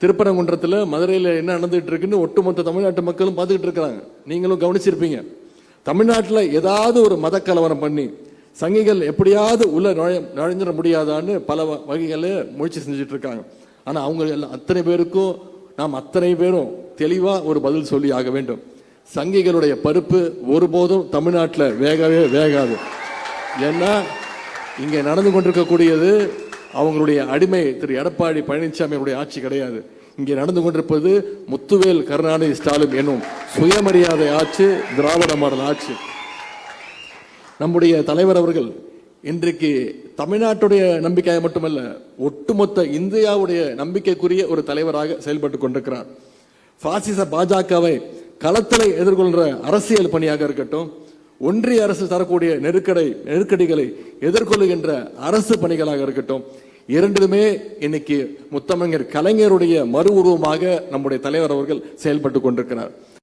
திருப்பரங்குன்றத்தில் மதுரையில் என்ன நடந்துகிட்டு இருக்குன்னு ஒட்டுமொத்த தமிழ்நாட்டு மக்களும் பார்த்துக்கிட்டு இருக்கிறாங்க. நீங்களும் கவனிச்சிருப்பீங்க. தமிழ்நாட்டில் ஏதாவது ஒரு மத கலவரம் பண்ணி சங்கிகள் எப்படியாவது உள்ள நுழைய நுழைஞ்சிட முடியாதான்னு பல வ- வகைகளில் முயற்சி செஞ்சுட்டு இருக்காங்க ஆனால் அவங்க எல்லாம் அத்தனை பேருக்கும் நாம் அத்தனை பேரும் தெளிவாக ஒரு பதில் சொல்லி ஆக வேண்டும். சங்கிகளுடைய பருப்பு ஒருபோதும் தமிழ்நாட்டில் வேகவே வேகாது. ஏன்னா இங்கே நடந்து கொண்டிருக்கக்கூடியது அவங்களுடைய அடிமை திரு எடப்பாடி பழனிசாமியுடைய ஆட்சி கிடையாது. இங்கே நடந்து கொண்டிருப்பது முத்துவேல் கருணாநிதி ஸ்டாலின் என்னும் சுயமரியாதை ஆட்சி திராவிட மாடல் ஆட்சி. நம்முடைய தலைவர் அவர்கள் இன்றைக்கு தமிழ்நாட்டுடைய நம்பிக்கையாக மட்டுமல்ல ஒட்டுமொத்த இந்தியாவுடைய நம்பிக்கைக்குரிய ஒரு தலைவராக செயல்பட்டு கொண்டிருக்கிறார். பாசிச பாஜகவை களத்தில் எதிர்கொள்கிற அரசியல் பணியாக இருக்கட்டும் ஒன்றிய அரசு தரக்கூடிய நெருக்கடை நெருக்கடிகளை எதிர்கொள்ளுகின்ற அரசு பணிகளாக இருக்கட்டும் இரண்டிலுமே இன்னைக்கு முத்தமிழர் கலைஞருடைய மறு உருவமாக நம்முடைய தலைவர் அவர்கள் செயல்பட்டு கொண்டிருக்கிறார்.